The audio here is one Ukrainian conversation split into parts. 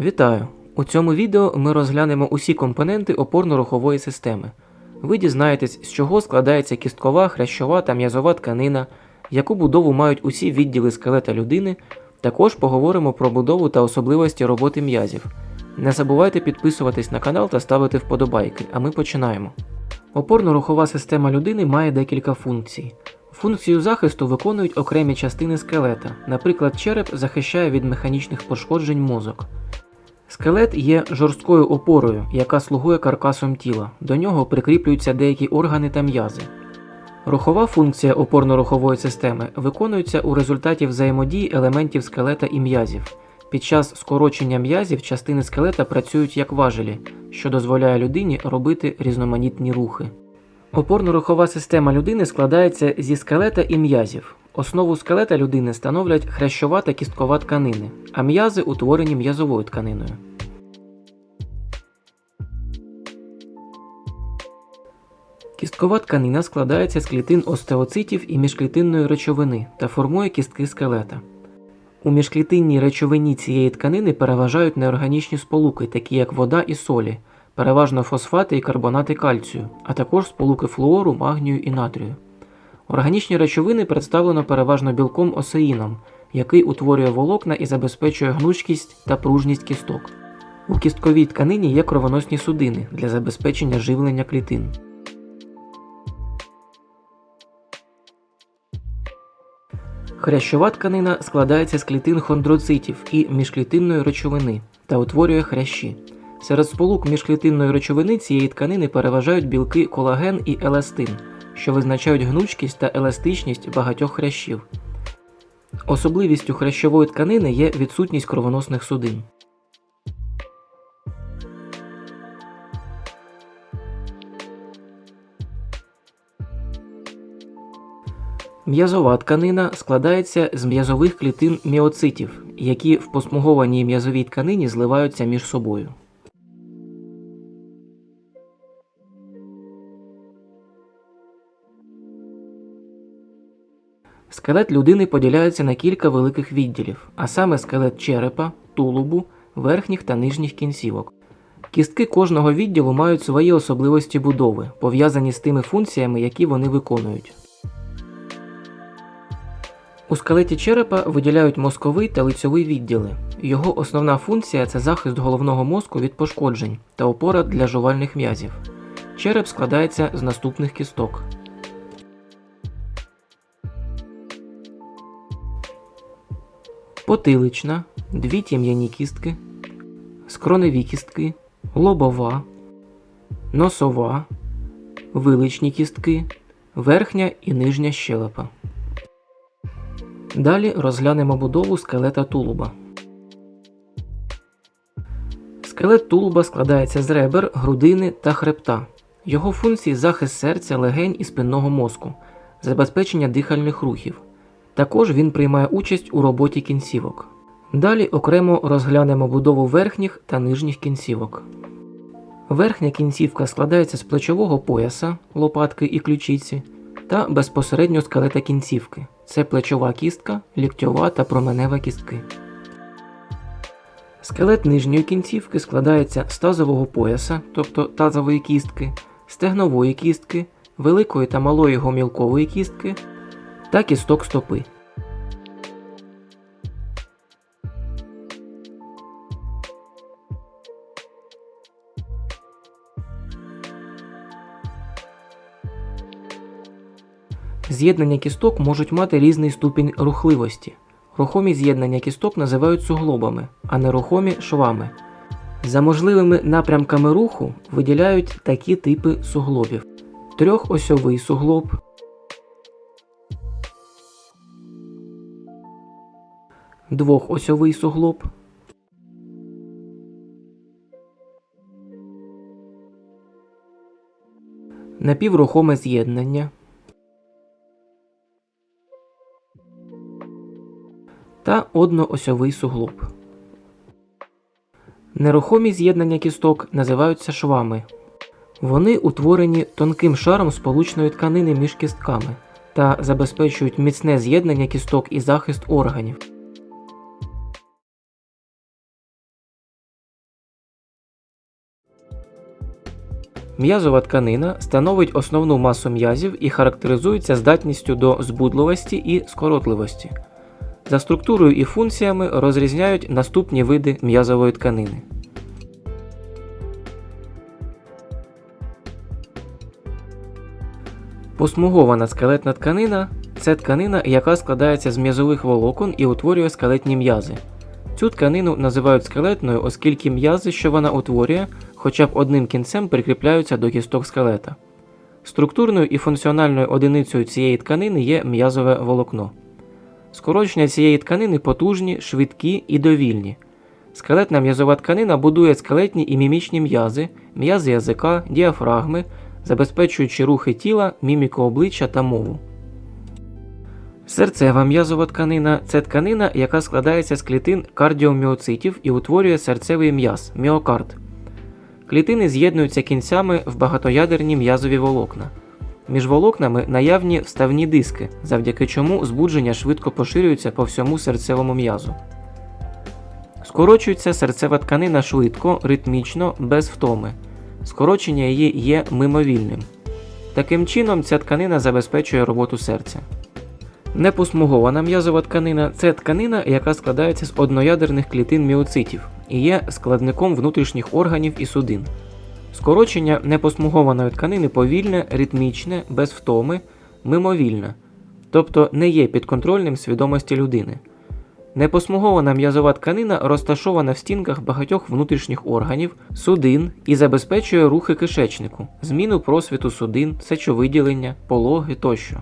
Вітаю! У цьому відео ми розглянемо усі компоненти опорно-рухової системи. Ви дізнаєтесь, з чого складається кісткова, хрящова та м'язова тканина, яку будову мають усі відділи скелета людини. Також поговоримо про будову та особливості роботи м'язів. Не забувайте підписуватись на канал та ставити вподобайки, а ми починаємо. Опорно-рухова система людини має декілька функцій. Функцію захисту виконують окремі частини скелета, наприклад, череп захищає від механічних пошкоджень мозок. Скелет є жорсткою опорою, яка слугує каркасом тіла. До нього прикріплюються деякі органи та м'язи. Рухова функція опорно-рухової системи виконується у результаті взаємодії елементів скелета і м'язів. Під час скорочення м'язів частини скелета працюють як важелі, що дозволяє людині робити різноманітні рухи. Опорно-рухова система людини складається зі скелета і м'язів. Основу скелета людини становлять хрящова та кісткова тканини, а м'язи утворені м'язовою тканиною. Кісткова тканина складається з клітин остеоцитів і міжклітинної речовини та формує кістки скелета. У міжклітинній речовині цієї тканини переважають неорганічні сполуки, такі як вода і солі, переважно фосфати і карбонати кальцію, а також сполуки флуору, магнію і натрію. Органічні речовини представлено переважно білком осеїном, який утворює волокна і забезпечує гнучкість та пружність кісток. У кістковій тканині є кровоносні судини для забезпечення живлення клітин. Хрящова тканина складається з клітин хондроцитів і міжклітинної речовини та утворює хрящі. Серед сполук міжклітинної речовини цієї тканини переважають білки колаген і еластин, що визначають гнучкість та еластичність багатьох хрящів. Особливістю хрящової тканини є відсутність кровоносних судин. М'язова тканина складається з м'язових клітин міоцитів, які в посмугованій м'язовій тканині зливаються між собою. Скелет людини поділяється на кілька великих відділів, а саме скелет черепа, тулубу, верхніх та нижніх кінцівок. Кістки кожного відділу мають свої особливості будови, пов'язані з тими функціями, які вони виконують. У скелеті черепа виділяють мозковий та лицьовий відділи. Його основна функція це захист головного мозку від пошкоджень та опора для жувальних м'язів. Череп складається з наступних кісток. Потилична, дві тім'яні кістки, скроневі кістки, лобова, носова, виличні кістки, верхня і нижня щелепа. Далі розглянемо будову скелета тулуба. Скелет тулуба складається з ребер, грудини та хребта. Його функції захист серця, легень і спинного мозку, забезпечення дихальних рухів. Також він приймає участь у роботі кінцівок. Далі окремо розглянемо будову верхніх та нижніх кінцівок. Верхня кінцівка складається з плечового пояса, лопатки і ключиці та безпосередньо скелета кінцівки. Це плечова кістка, ліктьова та променева кістки. Скелет нижньої кінцівки складається з тазового пояса, тобто тазової кістки, стегнової кістки, великої та малої гомілкової кістки та кісток стопи. З'єднання кісток можуть мати різний ступінь рухливості. Рухомі з'єднання кісток називають суглобами, а нерухомі швами. За можливими напрямками руху виділяють такі типи суглобів: трьохосьовий суглоб, двохосьовий суглоб, напіврухоме з'єднання. та одноосьовий суглоб. Нерухомі з'єднання кісток називаються швами. Вони утворені тонким шаром сполучної тканини між кістками та забезпечують міцне з'єднання кісток і захист органів. М'язова тканина становить основну масу м'язів і характеризується здатністю до збудливості і скоротливості. За структурою і функціями розрізняють наступні види м'язової тканини. Посмугована скелетна тканина це тканина, яка складається з м'язових волокон і утворює скелетні м'язи. Цю тканину називають скелетною, оскільки м'язи, що вона утворює, хоча б одним кінцем прикріпляються до кісток скелета. Структурною і функціональною одиницею цієї тканини є м'язове волокно. Скорочення цієї тканини потужні, швидкі і довільні. Скелетна м'язова тканина будує скелетні і мімічні м'язи, м'язи язика, діафрагми, забезпечуючи рухи тіла, міміку обличчя та мову. Серцева м'язова тканина це тканина, яка складається з клітин кардіоміоцитів і утворює серцевий м'яз міокард. Клітини з'єднуються кінцями в багатоядерні м'язові волокна. Між волокнами наявні вставні диски, завдяки чому збудження швидко поширюється по всьому серцевому м'язу. Скорочується серцева тканина швидко, ритмічно, без втоми. Скорочення її є мимовільним. Таким чином, ця тканина забезпечує роботу серця. Непосмугована м'язова тканина це тканина, яка складається з одноядерних клітин міоцитів і є складником внутрішніх органів і судин. Скорочення непосмугованої тканини повільне, ритмічне, без втоми, мимовільне, тобто не є підконтрольним свідомості людини. Непосмугована м'язова тканина розташована в стінках багатьох внутрішніх органів, судин і забезпечує рухи кишечнику, зміну просвіту судин, сечовиділення, пологи тощо.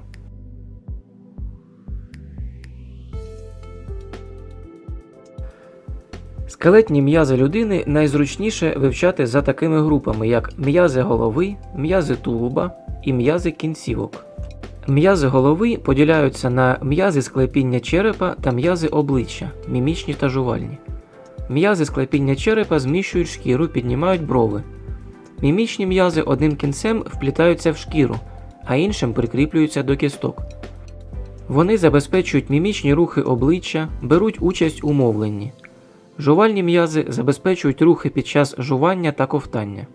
Скелетні м'язи людини найзручніше вивчати за такими групами, як м'язи голови, м'язи тулуба і м'язи кінцівок. М'язи голови поділяються на м'язи склепіння черепа та м'язи обличчя, мімічні та жувальні. М'язи склепіння черепа зміщують шкіру, піднімають брови. Мімічні м'язи одним кінцем вплітаються в шкіру, а іншим прикріплюються до кісток. Вони забезпечують мімічні рухи обличчя, беруть участь у мовленні. Жувальні м'язи забезпечують рухи під час жування та ковтання.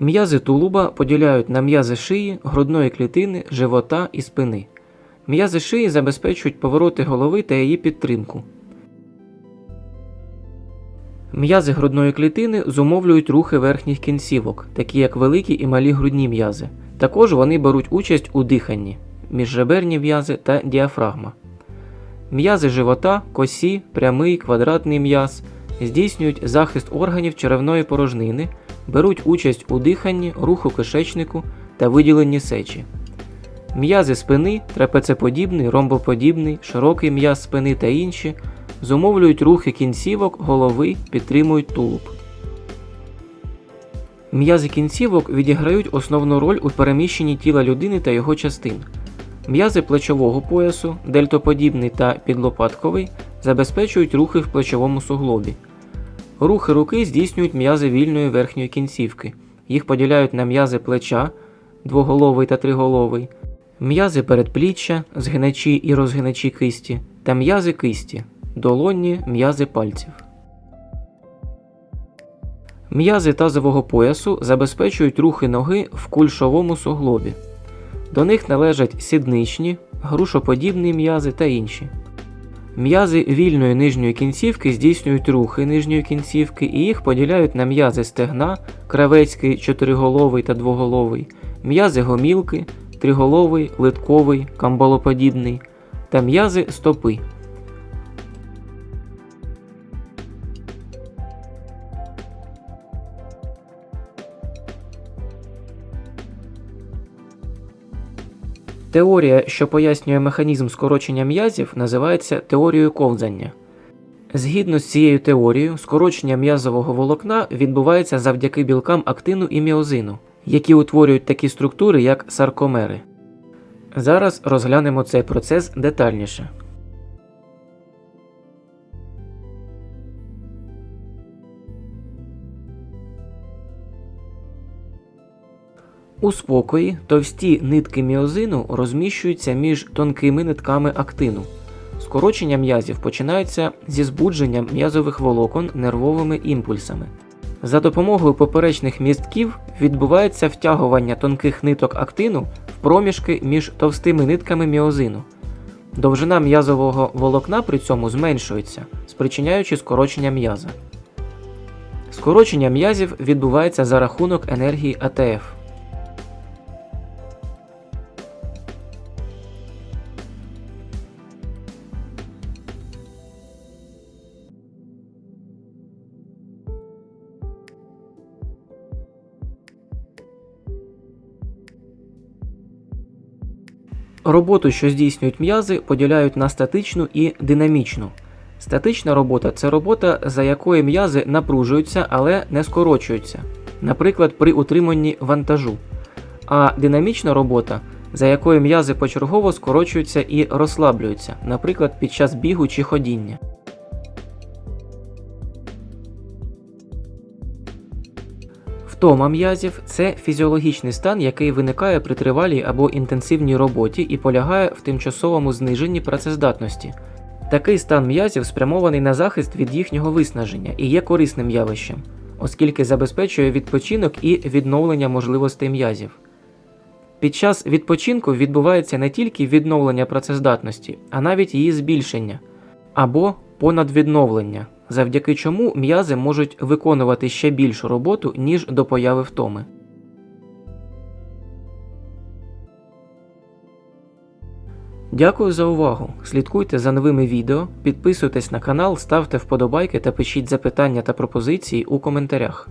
М'язи тулуба поділяють на м'язи шиї, грудної клітини, живота і спини. М'язи шиї забезпечують повороти голови та її підтримку. М'язи грудної клітини зумовлюють рухи верхніх кінцівок, такі як великі і малі грудні м'язи. Також вони беруть участь у диханні, міжреберні м'язи та діафрагма. М'язи живота, косі, прямий, квадратний м'яз здійснюють захист органів черевної порожнини, беруть участь у диханні, руху кишечнику та виділенні сечі. М'язи спини, трапецеподібний, ромбоподібний, широкий м'яз спини та інші зумовлюють рухи кінцівок, голови, підтримують тулуб. М'язи кінцівок відіграють основну роль у переміщенні тіла людини та його частин. М'язи плечового поясу, дельтоподібний та підлопатковий, забезпечують рухи в плечовому суглобі. Рухи руки здійснюють м'язи вільної верхньої кінцівки. Їх поділяють на м'язи плеча, двоголовий та триголовий, м'язи передпліччя, згиначі і розгиначі кисті та м'язи кисті, долонні м'язи пальців. М'язи тазового поясу забезпечують рухи ноги в кульшовому суглобі. До них належать сідничні, грушоподібні м'язи та інші. М'язи вільної нижньої кінцівки здійснюють рухи нижньої кінцівки і їх поділяють на м'язи стегна, кравецький, чотириголовий та двоголовий, м'язи гомілки, триголовий, литковий, камбалоподібний та м'язи стопи. Теорія, що пояснює механізм скорочення м'язів, називається теорією ковзання. Згідно з цією теорією, скорочення м'язового волокна відбувається завдяки білкам актину і міозину, які утворюють такі структури, як саркомери. Зараз розглянемо цей процес детальніше. У спокої товсті нитки міозину розміщуються між тонкими нитками актину. Скорочення м'язів починається зі збудження м'язових волокон нервовими імпульсами. За допомогою поперечних містків відбувається втягування тонких ниток актину в проміжки між товстими нитками міозину. Довжина м'язового волокна при цьому зменшується, спричиняючи скорочення м'яза. Скорочення м'язів відбувається за рахунок енергії АТФ. Роботу, що здійснюють м'язи, поділяють на статичну і динамічну. Статична робота це робота, за якою м'язи напружуються, але не скорочуються, наприклад, при утриманні вантажу. А динамічна робота, за якою м'язи почергово скорочуються і розслаблюються, наприклад, під час бігу чи ходіння. Втома м'язів це фізіологічний стан, який виникає при тривалій або інтенсивній роботі і полягає в тимчасовому зниженні працездатності. Такий стан м'язів спрямований на захист від їхнього виснаження і є корисним явищем, оскільки забезпечує відпочинок і відновлення можливостей м'язів. Під час відпочинку відбувається не тільки відновлення працездатності, а навіть її збільшення або понадвідновлення, завдяки чому м'язи можуть виконувати ще більшу роботу, ніж до появи втоми. Дякую за увагу. Слідкуйте за новими відео, підписуйтесь на канал, ставте вподобайки та пишіть запитання та пропозиції у коментарях.